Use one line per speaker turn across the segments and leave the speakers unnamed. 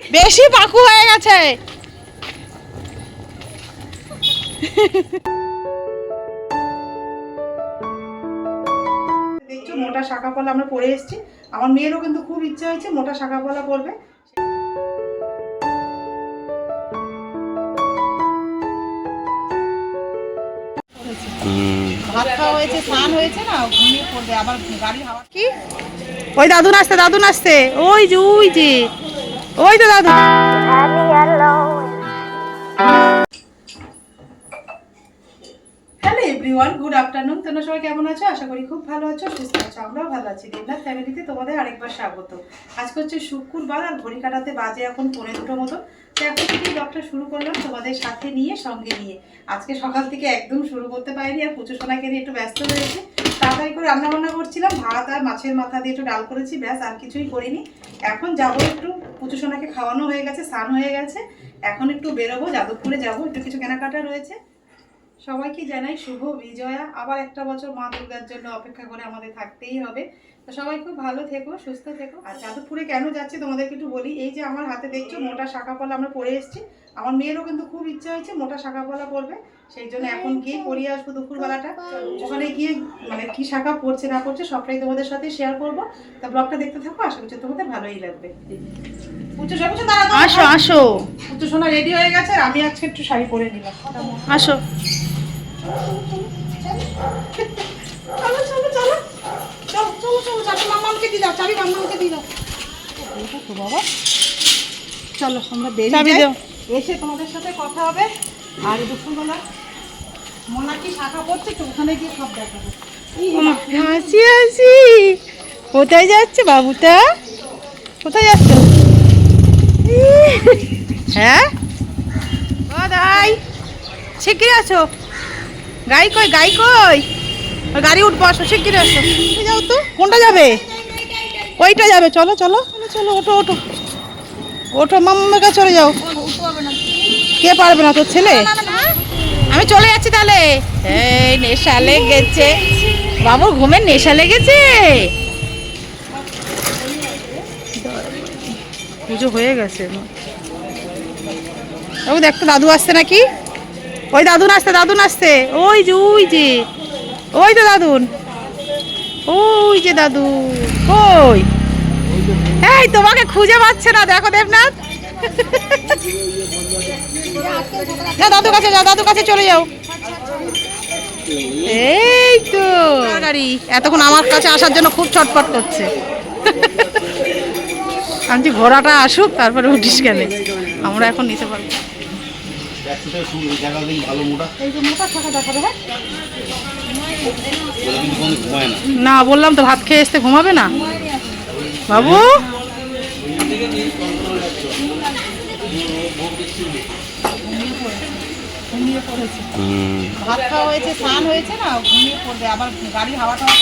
বেশি পাকু হয়ে গেছে।
দেখছ মোটা শাখা পলা আমরা পরে এসেছি। আমার মেয়েরও কিন্তু খুব ইচ্ছা হয়েছে মোটা শাখা পলা পরবে।
ভাত খাওয়া হয়েছে স্নান হয়েছে না ঘুমিয়ে পড়বে আবার গাড়ি হাওয়া কি? ওই দাদু নাচতে দাদু নাচতে ওই যে ওই যে। ওই তো দাদু।
গুড আফটারনুন তোমরা সবাই কেমন আছো? আশা করি খুব ভালো আছো, সুস্থ আছো, আমরাও ভালো আছি। দেবনাথ ফ্যামিলিতে তোমাদের আরেকবার স্বাগত। আজকে হচ্ছে শুক্রবার আর ঘড়ি কাটাতে বাজে এখন পৌনে দুটো মতো। তো এখন থেকেই ব্লগটা শুরু করলাম তোমাদের সাথে নিয়ে, সঙ্গে নিয়ে। আজকে সকাল থেকে একদম শুরু করতে পারিনি আর পুজো সোনাকে নিয়ে একটু ব্যস্ত হয়েছে তাড়াতাড়ি করে রান্না বান্না করছিলাম, ভাত আর মাছের মাথা দিয়ে একটু ডাল করেছি, ব্যাস, আর কিছুই করিনি। এখন যাব একটু পুজো সোনাকে খাওয়ানো হয়ে গেছে, স্নান হয়ে গেছে। এখন একটু বেরোবো, যাদবপুরে যাব, একটু কিছু কেনাকাটা রয়েছে। সবাইকে জানাই শুভ বিজয়া। আবার একটা বছর মা দুর্গার জন্য অপেক্ষা করে আমাদের থাকতেই হবে। তো সবাই খুব ভালো থেকো সুস্থ থেকো। আর যাদবপুরে কেন যাচ্ছে তোমাদেরকে একটু বলি এই যে আমার হাতে দেখছ মোটা শাখা পলা আমরা পরে এসেছি। আমার মেয়েরও কিন্তু খুব ইচ্ছা হয়েছে মোটা শাখা পলা পরবে সেই জন্য এখন গিয়ে পরিয়ে আসব দুপুরবেলাটা। ওখানে গিয়ে মানে কি শাখা পড়ছে না পড়ছে সবটাই তোমাদের সাথে শেয়ার করব। তা ব্লগটা দেখতে থাকো আশা করছি তোমাদের ভালোই লাগবে।
আসো আসো।
পুজো সোনা রেডি হয়ে গেছে আর আমি আজকে একটু শাড়ি পরে নিলাম।
আসো
চলো চলো চলো চলো চলো চলো চাবি মাম্মামকে দিয়ে দাও চাবি মাম্মামকে দিয়ে দাও। তো বাবা চলো আমরা বেরিয়ে যাই। এসে তোমাদের সাথে কথা হবে। আর দুপুরবেলা শাখা পড়ছে তো ওখানে গিয়ে সব দেখাবো।
হাসি হাসি। কোথায় যাচ্ছে বাবুটা? কোথায় যাচ্ছ? হ্যাঁ? ও দাই। শিগগিরি আছো? গাই কই গাই কই? গাড়ি উঠবো আসো শিগগিরি আসো যাও তো কোনটা যাবে? ওইটা যাবে চলো চলো চলো, ওঠো ওঠো। ওঠো মাম্মার কাছে চলে যাও। কে পারবে না তোর ছেলে? আমি চলে যাচ্ছি তাহলে। এই নেশা লেগেছে। বাবুর ঘুমের নেশা লেগেছে? পুজো হয়ে গেছে। বাবু দেখতো দাদু আসছে নাকি? ওই দাদু নাচতে দাদু নাচতে ওই যে ওই যে। ওই তো দাদুন। ওই যে দাদু। ওই এই, তোমাকে খুঁজে পাচ্ছে না, দেখো দেবনাথ। না দাদু কাছে যাও দাদু কাছে চলে যাও। এই তো। গাড়ি এতক্ষণ আমার কাছে আসার জন্য খুব ছটফট করছে। আমি ঘোড়াটা আসুক, তারপরে উঠিস গেলে আমরা এখন নিতে পারব।
কোনো না,
বললাম তো ভাত খেয়ে আসতে ঘুমাবে না? বাবু?
ভাত খাওয়া হয়েছে স্নান হয়েছে না? ঘুমিয়ে পড়বে আবার গাড়ি হাওয়া টাওয়া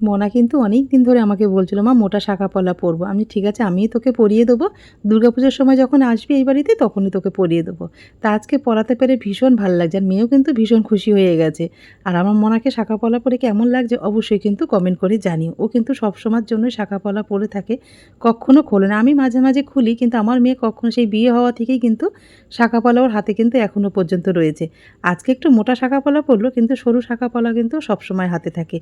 মোনা কিন্তু অনেক দিন ধরে আমাকে বলছিল, মা, মোটা শাখা পলা পরবো। আমি, ঠিক আছে, আমিই তোকে পরিয়ে দেবো। দুর্গাপুজোর সময় যখন আসবি এই বাড়িতে, তখনই তোকে পরিয়ে দেবো। তা আজকে পরাতে পেরে ভীষণ ভালো লাগছে, আর মেয়েও কিন্তু ভীষণ খুশি হয়ে গেছে। আর আমার মোনাকে শাখা পলা পরে কেমন লাগছে, অবশ্যই কিন্তু কমেন্ট করে জানিও। ও কিন্তু সব সময়ের জন্য শাখা পলা পরে থাকে, কখনো খোলে না। আমি মাঝে মাঝে খুলি, কিন্তু আমার মেয়ে কখনো সেই বিয়ে হওয়া থেকেই কিন্তু শাখা পলা ওর হাতে কিন্তু এখনও পর্যন্ত রয়েছে। আজকে একটু মোটা শাখা পলা পরলো, কিন্তু সরু শাখা পলা কিন্তু সবসময় হাতে থাকে।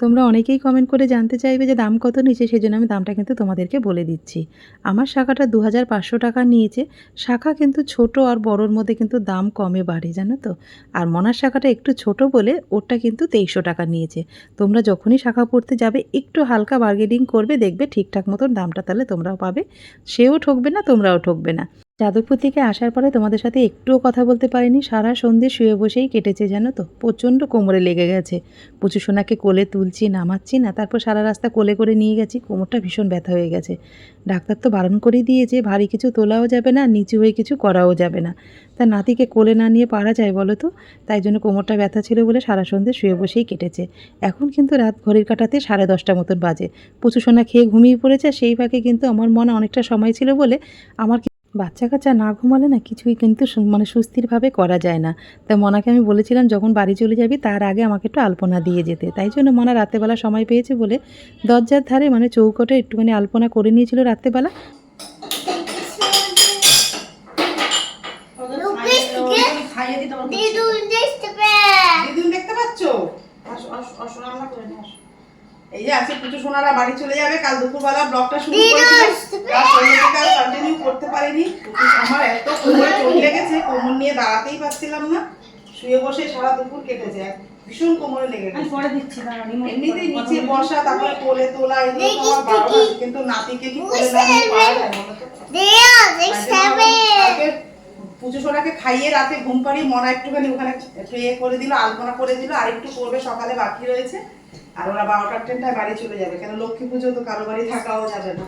তোমরা অনেকেই কমেন্ট করে জানতে চাইবে যে দাম কত নিয়েছে সেই জন্য আমি দামটা কিন্তু তোমাদেরকে বলে দিচ্ছি। আমার শাখাটা দু হাজার পাঁচশো টাকা নিয়েছে। শাখা কিন্তু ছোট আর বড়োর মধ্যে কিন্তু দাম কমে বাড়ে, জানো তো? আর মনার শাখাটা একটু ছোট বলে ওরটা কিন্তু তেইশশো টাকা নিয়েছে। তোমরা যখনই শাখা পড়তে যাবে, একটু হালকা বার্গেনিং করবে, দেখবে ঠিকঠাক মতন দামটা তাহলে তোমরাও পাবে। সেও ঠকবে না, তোমরাও ঠকবে না। যাদবপুর থেকে আসার পরে তোমাদের সাথে একটুও কথা বলতে পারিনি। সারা সন্ধে শুয়ে বসেই কেটেছে জানো তো। প্রচণ্ড কোমরে লেগে গেছে। পুচু সোনাকে কোলে তুলছি, নামাচ্ছি না, তারপর সারা রাস্তা কোলে করে নিয়ে গেছি। কোমরটা ভীষণ ব্যথা হয়ে গেছে। ডাক্তার তো বারণ করে দিয়েছে, ভারী কিছু তোলাও যাবে না, নিচু হয়ে কিছু করাও যাবে না। তার নাতিকে কোলে না নিয়ে পারা যায় বলো তো? তাই জন্য কোমরটা ব্যথা ছিল বলে সারা সন্ধে শুয়ে বসেই কেটেছে। এখন কিন্তু রাত ঘড়ির কাটাতে সাড়ে দশটা মতন বাজে। পুচু সোনা খেয়ে ঘুমিয়ে পড়েছে, সেই ফাঁকে কিন্তু আমার মনে অনেকটা সময় ছিল বলে আমার বাচ্চা কাচ্চা না ঘুমালে না কিছুই কিন্তু মানে সুস্থিরভাবে করা যায় না। তাই মনাকে আমি বলেছিলাম, যখন বাড়ি চলে যাবি, তার আগে আমাকে একটু আলপনা দিয়ে যেতে। তাই জন্য মনা রাতেবেলা সময় পেয়েছে বলে দরজার ধারে মানে চৌকটে একটুখানি আলপনা করে নিয়েছিল রাত্রেবেলা।
দেখতে পাচ্ছ? আসো আসো আসো, রান্না করে নিয়ে আসো। এই যে আজকে পুজো সোনারা বাড়ি চলে যাবে কাল দুপুরবেলা ব্লগটা শুরু করেছিলাম। কন্টিনিউ করতে পারিনি। আমার এত কোমরে চোট লেগেছে কোমর নিয়ে দাঁড়াতেই পারছিলাম না। শুয়ে বসে সারা দুপুর কেটেছে এক ভীষণ কোমরে লেগে গেছে।
পরে দিচ্ছি
এমনিতেই নিচে বসা তারপরে কোলে তোলা এগুলো তো আমার কিন্তু নাতিকে কি কোলে না নিয়ে পারা যায় পুজো সোনাকে খাইয়ে রাতে ঘুম পাড়িয়ে মনা একটুখানি ওখানে একটু করে দিল আলপনা করে দিল আর একটু করবে সকালে বাকি রয়েছে। আর ওরা বারোটার ট্রেনটায় বাড়ি চলে যাবে। কেন লক্ষ্মী পুজো তো কারও বাড়ি থাকাও যাবে না।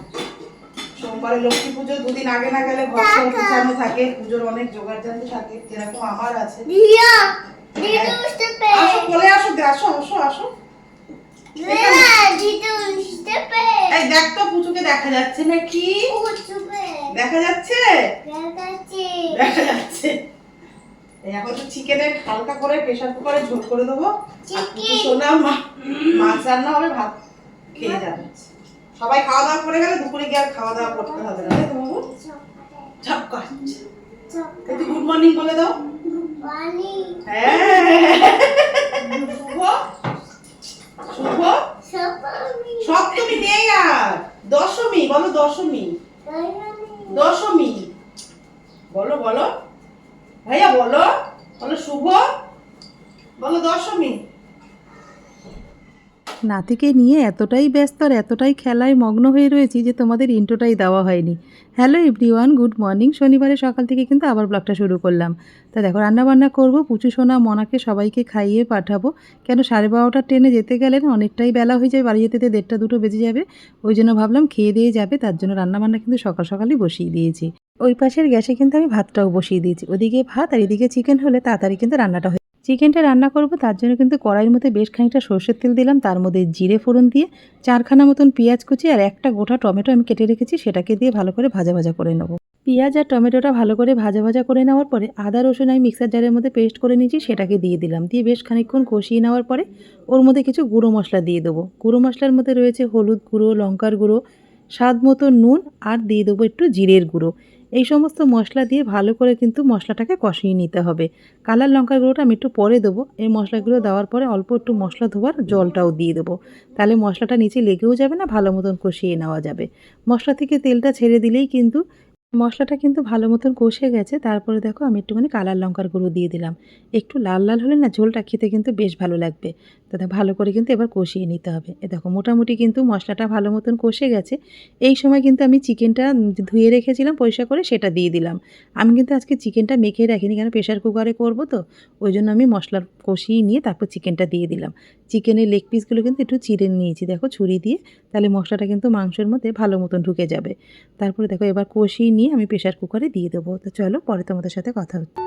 সোমবারে লক্ষ্মী পুজো দুদিন আগে না গেলে ঘর গুছানো থাকে পুজোর অনেক জোগাড় জানতে থাকে যেরকম আমার আছে। আসো বলে আসো আসো আসো আসো। এই দেখ তো পুচুকে দেখা যাচ্ছে নাকি? দেখা যাচ্ছে। দেখা যাচ্ছে। এখন তো চিকেনের হালকা করে প্রেশার কুকারে ঝোল করে দেবো। সোনা মা- মাছ রান্না হবে ভাত খেয়ে যাবে। সবাই খাওয়া দাওয়া করে গেলে দুপুরে গিয়ে আর খাওয়া দাওয়া করতে হবে না তাই তো বাবু? ঝপ কাটছে একটু গুড মর্নিং বলে দাও। হ্যাঁ শুভ শুভ সপ্তমী নেই আর দশমী বলো দশমী দশমী বলো বলো ভাইয়া বলো বলো শুভ বলো দশমী
নাতিকে নিয়ে এতটাই ব্যস্ত আর এতটাই খেলায় মগ্ন হয়ে রয়েছি যে তোমাদের ইন্টোটাই দেওয়া হয়নি। হ্যালো এভরিওয়ান গুড মর্নিং শনিবারে সকাল থেকে কিন্তু আবার ব্লগটা শুরু করলাম। তা দেখো, রান্নাবান্না করব, পুচু সোনা, মনাকে সবাইকে খাইয়ে পাঠাবো। কেন সাড়ে বারোটার ট্রেনে যেতে গেলে না অনেকটাই বেলা হয়ে যায়, বাড়ি যেতে দেড়টা দুটো বেজে যাবে। ওই জন্য ভাবলাম খেয়ে দিয়ে যাবে, তার জন্য রান্নাবান্না কিন্তু সকাল সকালই বসিয়ে দিয়েছি। ওই পাশের গ্যাসে কিন্তু আমি ভাতটাও বসিয়ে দিয়েছি। ওদিকে ভাত আর এদিকে চিকেন হলে তাড়াতাড়ি কিন্তু রান্নাটা চিকেনটা রান্না করব, তার জন্য কিন্তু কড়াইয়ের মধ্যে বেশ খানিকটা সর্ষের তেল দিলাম। তার মধ্যে জিরে ফোড়ন দিয়ে চারখানা মতন পেঁয়াজ কুচি আর একটা গোটা টমেটো আমি কেটে রেখেছি, সেটাকে দিয়ে ভালো করে ভাজা ভাজা করে নেব। পেঁয়াজ আর টমেটোটা ভালো করে ভাজা ভাজা করে নেওয়ার পরে আদা, রসুন আমি মিক্সার জারের মধ্যে পেস্ট করে নিয়েছি, সেটাকে দিয়ে দিলাম। দিয়ে বেশ খানিকক্ষণ কষিয়ে নেওয়ার পরে ওর মধ্যে কিছু গুঁড়ো মশলা দিয়ে দেবো। গুঁড়ো মশলার মধ্যে রয়েছে হলুদ গুঁড়ো, লঙ্কার গুঁড়ো, স্বাদ মতো নুন আর দিয়ে দেবো একটু জিরের গুঁড়ো। এই সমস্ত মশলা দিয়ে ভালো করে কিন্তু মশলাটাকে কষিয়ে নিতে হবে। কালার লঙ্কার গুঁড়োটা আমি একটু পরে দেবো। এই মশলাগুলো দেওয়ার পরে অল্প একটু মশলা ধোয়ার জলটাও দিয়ে দেবো। তাহলে মশলাটা নিচে লেগেও যাবে না, ভালো মতন কষিয়ে নেওয়া যাবে। মশলা থেকে তেলটা ছেড়ে দিলেই কিন্তু মশলাটা কিন্তু ভালো মতন কষে গেছে। তারপরে দেখো আমি একটুখানি কালার লঙ্কার গুঁড়ো দিয়ে দিলাম। একটু লাল লাল হলে না ঝোলটা খেতে কিন্তু বেশ ভালো লাগবে। তাতে ভালো করে কিন্তু এবার কষিয়ে নিতে হবে। এ দেখো, মোটামুটি কিন্তু মশলাটা ভালো মতন কষে গেছে। এই সময় কিন্তু আমি চিকেনটা ধুয়ে রেখেছিলাম, পরিষ্কার করে সেটা দিয়ে দিলাম। আমি কিন্তু আজকে চিকেনটা মেখে রাখিনি, কেন প্রেশার কুকারে করব তো? ওই জন্য আমি মশলা কষিয়ে নিয়ে তারপর চিকেনটা দিয়ে দিলাম। চিকেনের লেগ পিসগুলো কিন্তু একটু চিড়ে নিয়েছি, দেখো ছুরি দিয়ে। তাহলে মশলাটা কিন্তু মাংসের মধ্যে ভালো মতন ঢুকে যাবে। তারপরে দেখো এবার কষিয়ে নিয়ে আমি প্রেশার কুকারে দিয়ে দেবো। তো চলো পরে তোমাদের সাথে কথা হচ্ছে।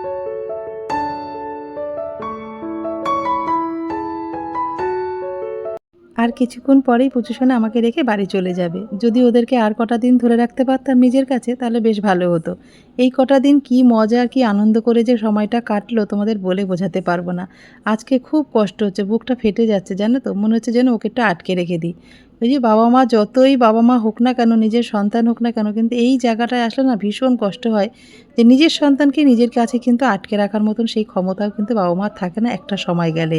আর কিছুক্ষণ পরেই পুচুসোনা আমাকে রেখে বাড়ি চলে যাবে। যদি ওদেরকে আর কটা দিন ধরে রাখতে পারতাম নিজের কাছে, তাহলে বেশ ভালো হতো। এই কটা দিন কী মজা, কী আনন্দ করে যে সময়টা কাটলো তোমাদের বলে বোঝাতে পারব না। আজকে খুব কষ্ট হচ্ছে, বুকটা ফেটে যাচ্ছে, জানো তো? মনে হচ্ছে যেন ওকে একটু আটকে রেখে দিই। ওই যে বাবা মা যতই বাবা মা হোক না কেন, নিজের সন্তান হোক না কেন, কিন্তু এই জায়গাটায় আসলে না ভীষণ কষ্ট হয় যে নিজের সন্তানকে নিজের কাছে কিন্তু আটকে রাখার মতন সেই ক্ষমতাও কিন্তু বাবা মার থাকে না একটা সময় গেলে।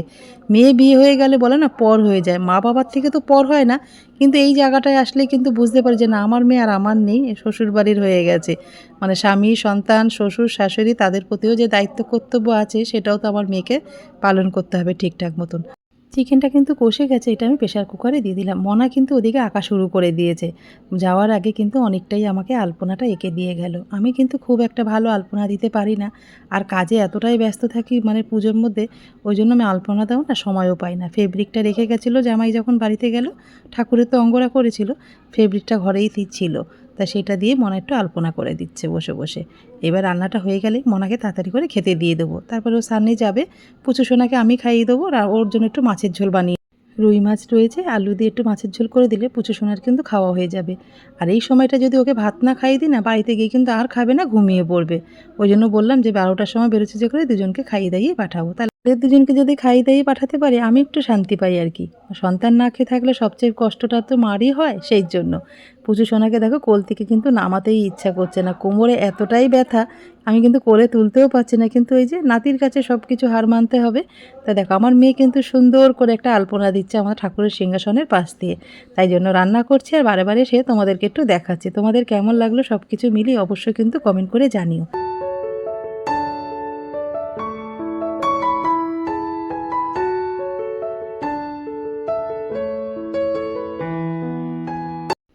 মেয়ে বিয়ে হয়ে গেলে বলে না পর হয়ে যায়। মা বাবার থেকে তো পর হয় না, কিন্তু এই জায়গাটায় আসলে কিন্তু বুঝতে পারি যে না, আমার মেয়ে আর আমার নেই শ্বশুর বাড়ির হয়ে গেছে। মানে স্বামী, সন্তান, শ্বশুর, শাশুড়ি তাদের প্রতিও যে দায়িত্ব, কর্তব্য আছে, সেটাও তো আমার মেয়েকে পালন করতে হবে ঠিকঠাক মতন। চিকেনটা কিন্তু কষে গেছে, এটা আমি প্রেশার কুকারে দিয়ে দিলাম। মনা কিন্তু ওদিকে আঁকা শুরু করে দিয়েছে। যাওয়ার আগে কিন্তু অনেকটাই আমাকে আলপনাটা এঁকে দিয়ে গেল। আমি কিন্তু খুব একটা ভালো আলপনা দিতে পারি না। আর কাজে এতটাই ব্যস্ত থাকি মানে পুজোর মধ্যে, ওই জন্য আমি আলপনা দেওয়া না সময়ও পাই না। ফেব্রিকটা রেখে গেছিল জামাই যখন বাড়িতে গেল, ঠাকুরের তো অঙ্গরা করেছিল ফেব্রিকটা ঘরেই ছিল। তা সেটা দিয়ে মনে একটু আলপনা করে দিচ্ছে বসে বসে। এবার রান্নাটা হয়ে গেলে মনাকে তাড়াতাড়ি করে খেতে দিয়ে দেবো। তারপরে ও সামনে যাবে, পুচু সোনাকে আমি খাইয়ে দেবো আর ওর জন্য একটু মাছের ঝোল বানিয়ে রুই মাছ রয়েছে, আলু দিয়ে একটু মাছের ঝোল করে দিলে পুচু সোনার কিন্তু খাওয়া হয়ে যাবে। আর এই সময়টা যদি ওকে ভাত না খাইয়ে দিই না, বাড়িতে গিয়ে কিন্তু আর খাবে না, ঘুমিয়ে পড়বে। ওই জন্য বললাম যে বারোটার সময় বেরোচ্ছে যে করে দুজনকে খাইয়ে দাইয়ে পাঠাবো। তাহলে ওদের দুজনকে যদি খাইয়ে দাইয়ে পাঠাতে পারি, আমি একটু শান্তি পাই আর কি। সন্তান না খেয়ে থাকলে সবচেয়ে কষ্টটা তো মারই হয় সেই জন্য। পুচু সোনাকে দেখো কোল থেকে কিন্তু নামাতেই ইচ্ছা করছে না। কোমরে এতটাই ব্যথা, আমি কিন্তু কোলে তুলতেও পারছি না। কিন্তু এই যে নাতির কাছে সব কিছু হার মানতে হবে, তা দেখো আমার মেয়ে কিন্তু সুন্দর করে একটা আলপনা দিচ্ছে আমার ঠাকুরের সিংহাসনের পাশ দিয়ে। তাই জন্য রান্না করছি আর বারে বারে সে তোমাদেরকে একটু দেখাচ্ছি। তোমাদের কেমন লাগল সব কিছু মিলিয়ে অবশ্যই কিন্তু কমেন্ট করে জানিও।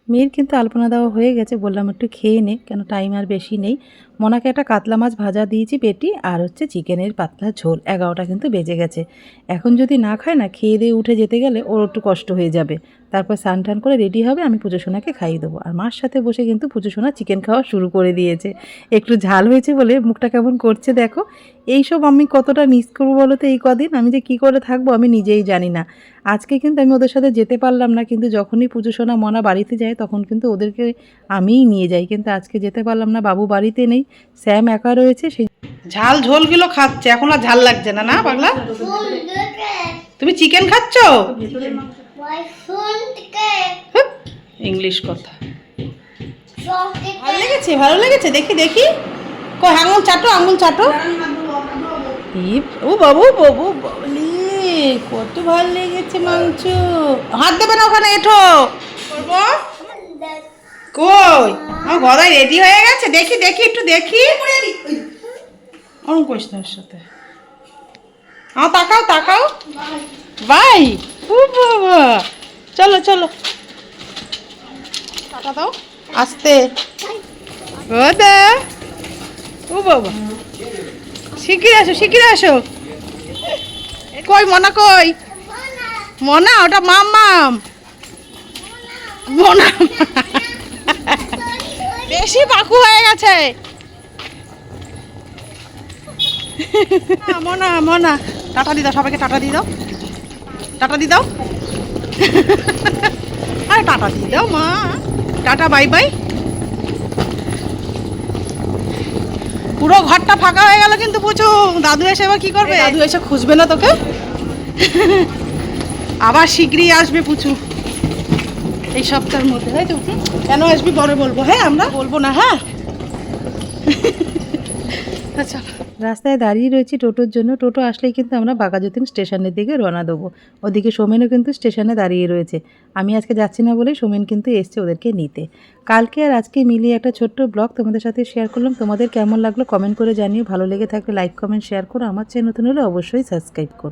মেয়ের কিন্তু আলপনা দেওয়া হয়ে গেছে, বললাম একটু খেয়ে নে, কেন টাইম আর বেশি নেই। মনাকে একটা কাতলা মাছ ভাজা দিয়েছি পেটি আর হচ্ছে চিকেনের পাতলা ঝোল। এগারোটা কিন্তু বেজে গেছে। এখন যদি না খায় না, খেয়ে দিয়ে উঠে যেতে গেলে ওর একটু কষ্ট হয়ে যাবে। তারপর স্নান টান করে রেডি হবে, আমি পুজো সোনাকে খাইয়ে দেবো। আর মার সাথে বসে কিন্তু পুজো সোনা চিকেন খাওয়া শুরু করে দিয়েছে। একটু ঝাল হয়েছে বলে মুখটা কেমন করছে দেখো। এইসব আমি কতটা মিস করব বলো তো এই কদিন? আমি যে কী করে থাকব আমি নিজেই জানি না। আজকে কিন্তু আমি ওদের সাথে যেতে পারলাম না, কিন্তু যখনই পুজো সোনা মনা বাড়িতে যায়, তখন কিন্তু ওদেরকে আমিই নিয়ে যাই। কিন্তু আজকে যেতে পারলাম না, বাবু বাড়িতে নেই। স্যাম একা রয়েছে, সেই
ঝাল ঝোলগুলো খাচ্ছে, এখন আর ঝাল লাগছে না না, পাগলা? তুমি চিকেন খাচ্ছ? ইংলিশ কথা। ভালো লেগেছে ভালো লেগেছে? দেখি দেখি। কই, আঙুল চাটো আঙুল চাটো। ও বাবু বাবু, বাবলি, কত ভালো লেগেছে মাংস। হাত দেবে না ওখানে, এঠো। করব? কই? আমার গদাই রেডি হয়ে গেছে? দেখি দেখি একটু দেখি। অরুণ করিস না সাথে। আমার তাকাও তাকাও। বাই চলো চলো। টাটা দাও। আস্তে। গদা ও বাবা। শিগগির আসো শিগগির আসো। কই মনা কই? মনা ওটা মাম মাম। মনা বেশি বাকু হয়ে গেছে। মনা মনা টাটা দি দাও সবাইকে টাটা দিয়ে দাও। টাটা দিয়ে দাও। আরে টাটা দিয়ে দাও মা। Tata bye bye. পুরো ঘরটা ফাঁকা হয়ে গেল কিন্তু পুচু। দাদু এসে এবার কি করবে? দাদু এসে খুঁজবে না তোকে। আবার শীঘ্রই আসবে পুচু। এই সপ্তাহের মধ্যে, তাই তো? কেন আসবি পরে বলব? হ্যাঁ আমরা বলব না হ্যাঁ?
রাস্তায় দাঁড়িয়ে রয়েছি টোটোর জন্য। টোটো আসলেই কিন্তু আমরা বাঘাযতীন স্টেশনের দিকে রওনা দেবো। ওদিকে সোমেনও কিন্তু স্টেশনে দাঁড়িয়ে রয়েছে। আমি আজকে যাচ্ছি না বলে সোমেন কিন্তু এসছে ওদেরকে নিতে। কালকে আর আজকে মিলিয়ে একটা ছোট্ট ব্লগ তোমাদের সাথে শেয়ার করলাম। তোমাদের কেমন লাগল কমেন্ট করে জানিও। ভালো লেগে থাকলে লাইক কমেন্ট শেয়ার করো। আমার চ্যানেল নতুন হলে অবশ্যই সাবস্ক্রাইব করো।